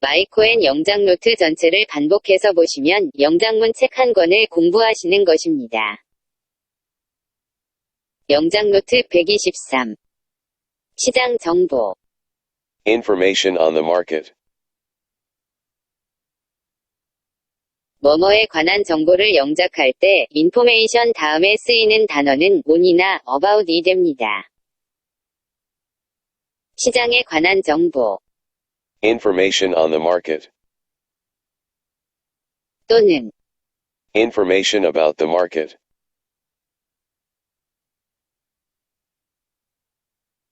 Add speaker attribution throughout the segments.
Speaker 1: 마이코엔 영장 노트 전체를 반복해서 보시면 영장문 책 한 권을 공부하시는 것입니다. 영장 노트 123 시장 정보
Speaker 2: Information on the market.
Speaker 1: 뭐뭐에 관한 정보를 영작할 때 information 다음에 쓰이는 단어는 on이나 about이 됩니다. 시장에 관한 정보
Speaker 2: Information on the market.
Speaker 1: 또는
Speaker 2: Information about the market.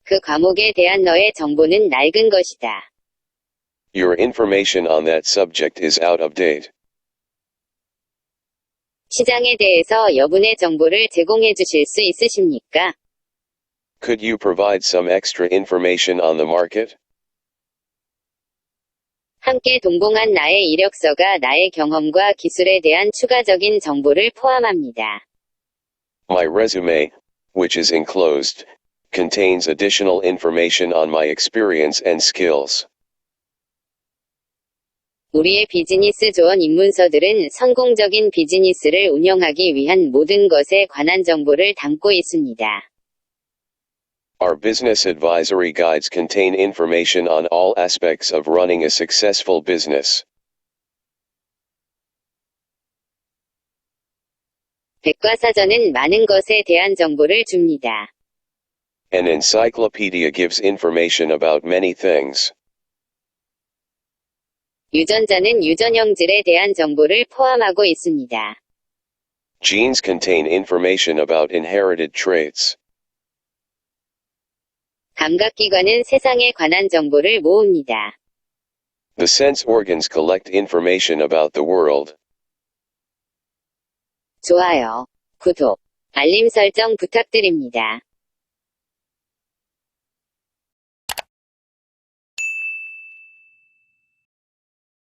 Speaker 1: 그 과목에 대한 너의 정보는 낡은 것이다.
Speaker 2: Your information on that subject is out of date.
Speaker 1: 시장에 대해서 여분의 정보를 제공해 주실 수 있으십니까?
Speaker 2: Could you provide some extra information on the market?
Speaker 1: 함께 동봉한 나의 이력서가 나의 경험과 기술에 대한 추가적인 정보를 포함합니다.
Speaker 2: My resume, which is enclosed, contains additional information on my experience and skills.
Speaker 1: 우리의 비즈니스 조언 입문서들은 성공적인 비즈니스를 운영하기 위한 모든 것에 관한 정보를 담고 있습니다.
Speaker 2: Our business advisory guides contain information on all aspects of running a successful business.
Speaker 1: 백과사전은 많은 것에 대한 정보를 줍니다.
Speaker 2: An encyclopedia gives information about many things.
Speaker 1: 유전자는 유전형질에 대한 정보를 포함하고 있습니다.
Speaker 2: Genes contain information about inherited traits.
Speaker 1: 감각기관은 세상에 관한 정보를 모읍니다.
Speaker 2: The sense organs collect information about the world.
Speaker 1: 좋아요, 구독, 알림 설정 부탁드립니다.